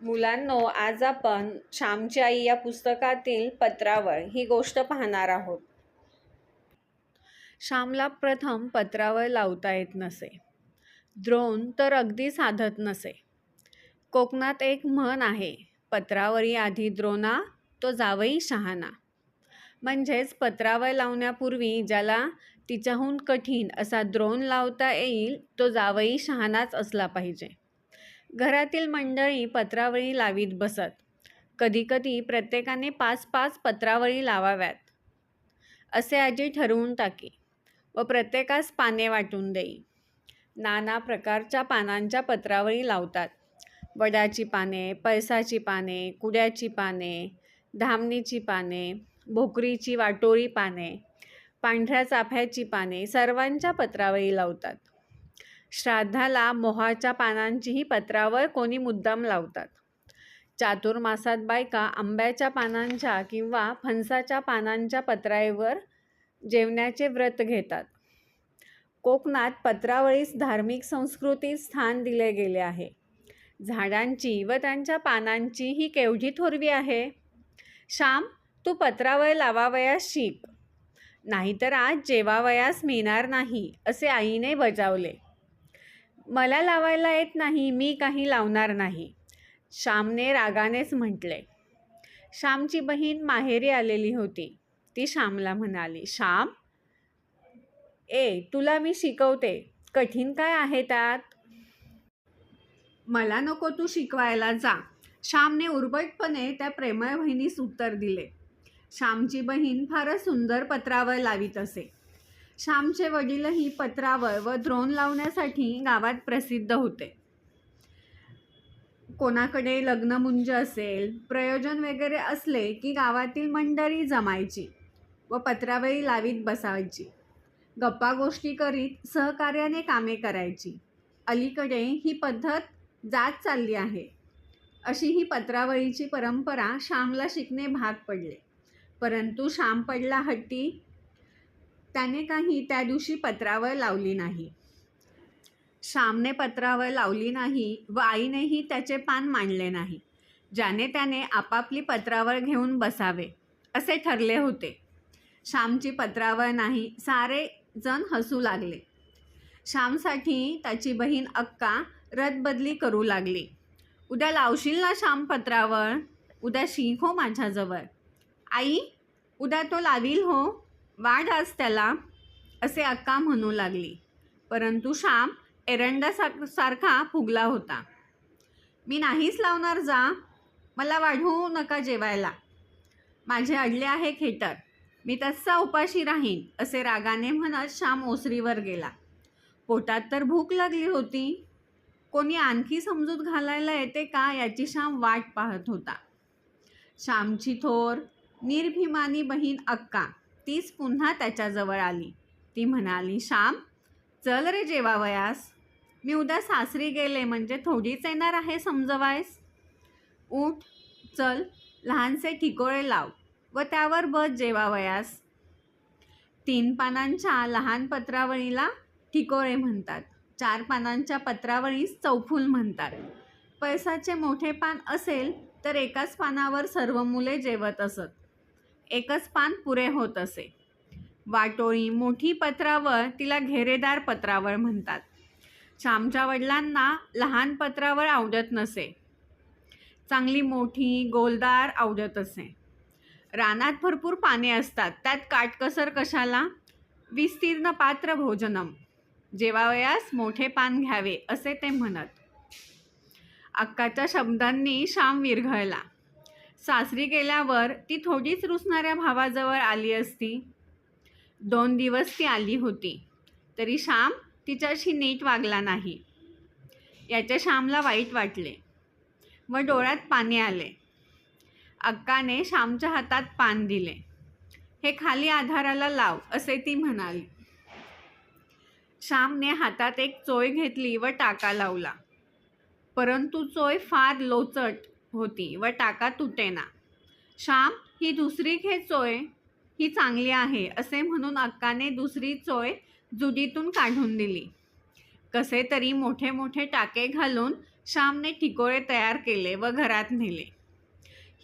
मुलांनो आज आपण श्यामची आई या पुस्तकातील पत्रावळ ही गोष्ट पाहणार आहोत. श्यामला प्रथम पत्रावळ लावता येत नसे. द्रोण तर अगदी साधत नसे. कोकणात एक म्हण आहे पत्रावरी आधी द्रोणा तो जावई शहाणा. म्हणजेच पत्रावळ लावण्यापूर्वी ज्याला तिच्याहून कठीण असा द्रोण लावता येईल तो जावई शहाणाच असला पाहिजे. घरातील मंडळी पत्रावळी लावीत बसत. कधीकधी प्रत्येकाने पाच पाच पत्रावळी लावाव्यात. असे आजी ठरवून टाकी व प्रत्येकास पाने वाटून देई. नाना प्रकारच्या पानांच्या पत्रावळी लावतात. वडाची पाने पळसाची पाने कुड्याची पाने धामणीची पाने भोकरीची वाटोळी पाने पांढऱ्या चाफ्याची पाने सर्वांच्या पत्रावळी लावतात. श्राद्धाला मोहाच्या पानांचीही पत्रावर कोणी मुद्दाम लावतात. चातुर्मासात बायका आंब्याच्या पानांच्या किंवा फणसाच्या पानांच्या पत्राईवर जेवण्याचे व्रत घेतात. कोकणात पत्रावळीस धार्मिक संस्कृतीत स्थान दिले गेले आहे. झाडांची व त्यांच्या पानांची ही केवढी थोरवी आहे? श्याम तू पत्रावळ लावावयास शिक नाहीतर आज जेवावयास मिळणार नाही असे आईने बजावले. मला लावायला येत नाही मी काही लावणार नाही. श्यामने रागानेच म्हटले. श्यामची बहीण माहेरी आलेली होती. ती श्यामला म्हणाली श्याम ए तुला मी शिकवते. कठीण काय आहे त्यात? मला नको तू शिकवायला जा. श्यामने उर्बटपणे त्या प्रेमळ बहिणीस उत्तर दिले. श्यामची बहीण फारच सुंदर पत्रावर लावीत असे. श्यामचे वडीलही पत्रावर व द्रोण लावण्यासाठी गावात प्रसिद्ध होते. कोणाकडे लग्नमुंज असेल प्रयोजन वगैरे असले की गावातील मंडळी जमायची व पत्रावळी लावीत बसायची. गप्पा गोष्टी करीत सहकार्याने कामे करायची. अलीकडे ही पद्धत जात चालली आहे. अशी ही पत्रावळीची परंपरा श्यामला शिकणे भाग पडले. परंतु श्याम पडला हट्टी त्याने काही त्या दिवशी पत्रावळ लावली नाही. श्यामने पत्रावळ लावली नाही व आईनेही त्याचे पान मांडले नाही. ज्याने त्याने आपापली पत्रावळ घेऊन बसावे असे ठरले होते. श्यामची पत्रावळ नाही सारे जण हसू लागले. श्यामसाठी त्याची बहीण अक्का रदबदली करू लागली. उद्या लावशील ना श्याम पत्रावळ? उद्या शिक हो माझ्याजवळ. आई उद्या तो लावील हो. वाढ आज त्याला असे अक्का म्हणू लागली. परंतु श्याम एरंडासा सारखा फुगला होता. मी नाहीच लावणार जा. मला वाढवू नका जेवायला. माझे अडले आहे खेटर. मी तसा उपाशी राहीन असे रागाने म्हणत श्याम ओसरीवर गेला. पोटात तर भूक लागली होती. कोणी आणखी समजूत घालायला येते का याची श्याम वाट पाहत होता श्यामची थोर निर्भिमानी बहीण अक्का तीच पुन्हा त्याच्याजवळ आली. ती म्हणाली श्याम चल रे जेवावयास. मी उद्या सासरी गेले म्हणजे थोडीच येणार आहे समजवायस. उठ चल लहानसे ठिकोळे लाव व त्यावर बस जेवावयास. तीन पानांच्या लहान पत्रावळीला ठिकोळे म्हणतात. चार पानांच्या पत्रावळीस चौफूल म्हणतात. पैसाचे मोठे पान असेल तर एकाच पानावर सर्व मुले जेवत असत. एकच पान पुरे होत असे. वाटोळी मोठी पत्रावर तिला घेरेदार पत्रावर म्हणतात. श्यामच्या वडिलांना लहान पत्रावर आवडत नसे. चांगली मोठी गोलदार आवडत असे. रानात भरपूर पाने असतात. त्यात काटकसर कशाला? विस्तीर्ण पात्र भोजनम. जेवावयास मोठे पान घ्यावे असे ते म्हणत. अक्काच्या शब्दांनी श्याम विरघळला. सासरी गेल्यावर ती थोडीच रुसणाऱ्या भावाजवळ आली असती. दोन दिवस ती आली होती. तरी श्याम तिच्याशी नीट वागला नाही. याच्या श्यामला वाईट वाटले. व डोळ्यात पाणी आले. अक्काने श्यामच्या हातात पान दिले. हे खाली आधाराला लाव असे ती म्हणाली. श्यामने हातात एक चोय घेतली व टाका लावला. परंतु चोय फार लोचट होती. व टाका तुटेना श्याम ही दुसरी घे चोय. ही चांगली आहे असे म्हणून अक्काने दुसरी चोय जुडीतून काढून दिली. कसे तरी मोठे मोठे टाके घालून श्यामने ठिकोळे तयार केले व घरात नेले.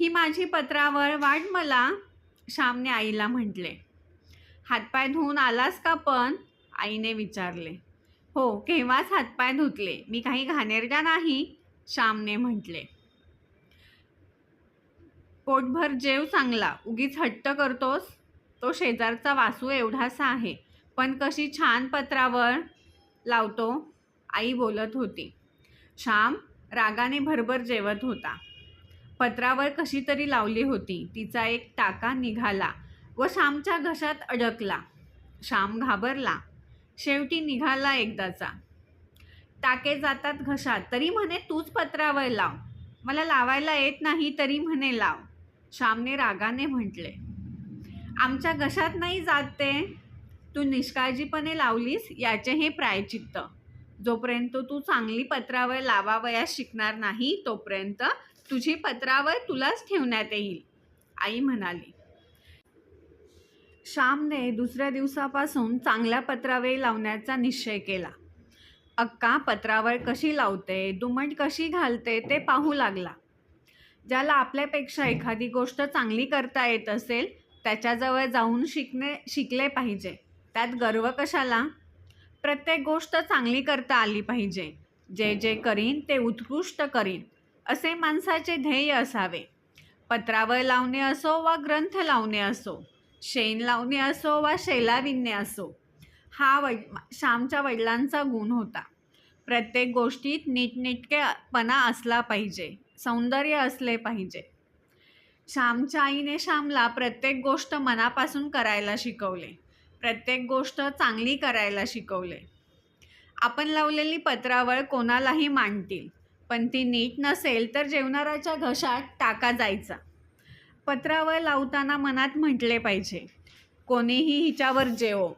ही माझी पत्रावर वाढ मला श्यामने आईला म्हटले. हातपाय धुवून आलास का पण? आईने विचारले. हो केव्हाच हातपाय धुतले. मी काही घाणेरडा नाही श्यामने म्हटले. पोटभर जेव चांगला उगीच हट्ट करतोस? तो शेजारचा वासू एवढासा आहे. पण कशी छान पत्रावर लावतो? आई बोलत होती. श्याम रागाने भरभर जेवत होता. पत्रावर कशी तरी लावली होती. तिचा एक टाका निघाला व श्यामच्या घशात अडकला. श्याम घाबरला. शेवटी निघाला एकदाचा. टाके जातात घशात. तरी म्हणे तूच पत्रावर लाव. मला लावायला येत नाही तरी म्हणे लाव. श्यामने रागाने म्हटले आमच्या घशात नाही जात ते. तू निष्काळजीपणे लावलीस याचे हे प्रायचित्त. जोपर्यंत तू चांगली पत्रावर लावावयास शिकणार नाही तोपर्यंत तुझी पत्रावर तुलाच ठेवण्यात येईल. आई म्हणाली. श्यामने दुसऱ्या दिवसापासून चांगल्या पत्रावे लावण्याचा निश्चय केला. अक्का पत्रावर कशी लावते दुमट कशी घालते ते पाहू लागला. ज्याला आपल्यापेक्षा एखादी गोष्ट चांगली करता येत असेल त्याच्याजवळ जाऊन शिकणे शिकले पाहिजे. त्यात गर्व कशाला? प्रत्येक गोष्ट चांगली करता आली पाहिजे. जे जे करीन ते उत्कृष्ट करीन असे माणसाचे ध्येय असावे. पत्रावर लावणे असो वा ग्रंथ लावणे असो शेण लावणे असो वा शेला विणणे असो हा वड श्यामच्या वडिलांचा गुण होता. प्रत्येक गोष्टीत नीटनेटकेपणा असला पाहिजे. सौंदर्य असले पाहिजे. श्यामच्या आईने श्यामला प्रत्येक गोष्ट मनापासून करायला शिकवले. प्रत्येक गोष्ट चांगली करायला शिकवले. आपण लावलेली पत्रावळ कोणालाही मांडतील पण ती नीट नसेल तर जेवणाराच्या घशात टाका जायचा. पत्रावळ लावताना मनात म्हटले पाहिजे कोणीही हिच्यावर जेवो.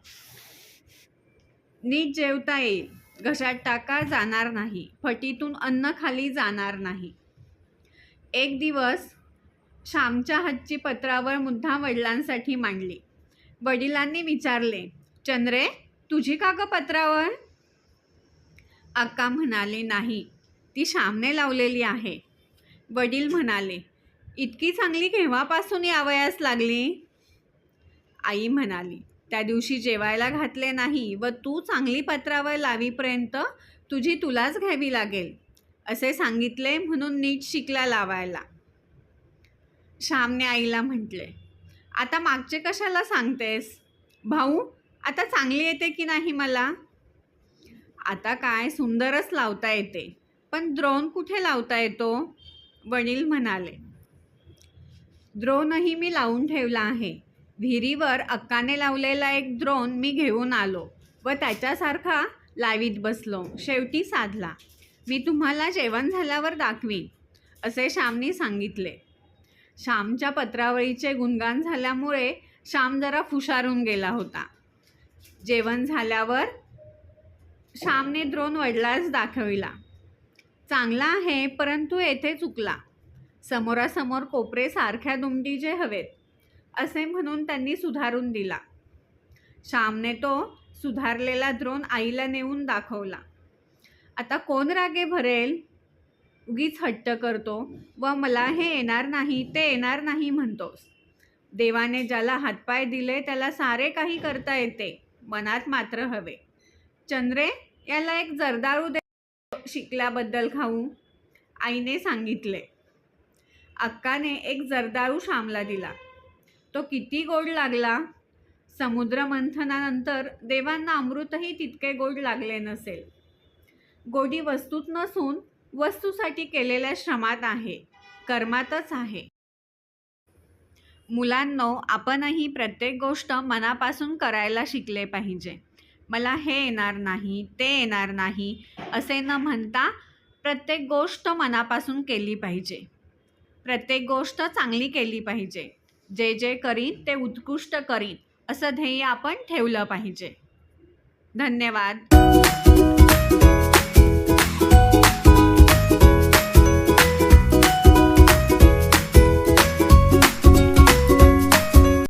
नीट जेवता येईल. घशात टाका जाणार नाही. फटीतून अन्न खाली जाणार नाही. एक दिवस श्यामच्या हातची पत्रावर मुद्दा वडिलांसाठी मांडली. वडिलांनी विचारले चंद्रे तुझी का ग पत्रावर? अक्का म्हणाले नाही ती श्यामने लावलेली आहे. वडील म्हणाले इतकी चांगली केव्हापासून यावयास लागली? आई म्हणाली त्या दिवशी जेवायला घातले नाही व तू चांगली पत्रावर लावीपर्यंत तुझी तुलाच घ्यावी लागेल. असे सांगितले म्हणून नीट शिकला लावायला. श्यामने आईला म्हटले आता मागचे कशाला सांगतेस? भाऊ आता चांगली येते की नाही मला? आता काय सुंदरच लावता येते पण द्रोण कुठे लावता येतो? वडील म्हणाले. द्रोणही मी लावून ठेवला आहे. विहिरीवर अक्काने लावलेला एक द्रोण मी घेऊन आलो व त्याच्यासारखा लावीत बसलो. शेवटी साधला. मी तुम्हाला जेवण झाल्यावर दाखवीन असे श्यामने सांगितले. श्यामच्या पत्रावळीचे गुणगान झाल्यामुळे श्याम जरा फुशारून गेला होता. जेवण झाल्यावर श्यामने द्रोण वडिलास दाखविला. चांगला आहे परंतु येथे चुकला. समोरासमोर कोपरे सारख्या दुमटीचे हवेत असे म्हणून त्यांनी सुधारून दिला. श्यामने तो सुधारलेला द्रोण आईला नेऊन दाखवला. आता कोण रागे भरेल? उगीच हट्ट करतो. व मला हे येणार नाही ते येणार नाही म्हणतोस. देवाने ज्याला हातपाय दिले त्याला सारे काही करता येते. मनात मात्र हवे. चंद्रे याला एक जर्दाळू दे. शिकल्याबद्दल खाऊ. आईने सांगितले. अक्काने एक जर्दाळू श्यामला दिला. तो किती गोड लागला? समुद्र मंथनानंतर देवांना अमृतही तितके गोड लागले नसेल. गोडी वस्तूत नसून वस्तूसाठी केलेल्या श्रमात आहे कर्मातच आहे. मुलांनो आपणही प्रत्येक गोष्ट मनापासून करायला शिकले पाहिजे. मला हे येणार नाही ते येणार नाही असे न म्हणता प्रत्येक गोष्ट मनापासून केली पाहिजे. प्रत्येक गोष्ट चांगली केली पाहिजे. जे जे करीन ते उत्कृष्ट करीन असं ध्येय आपण ठेवलं पाहिजे. धन्यवाद.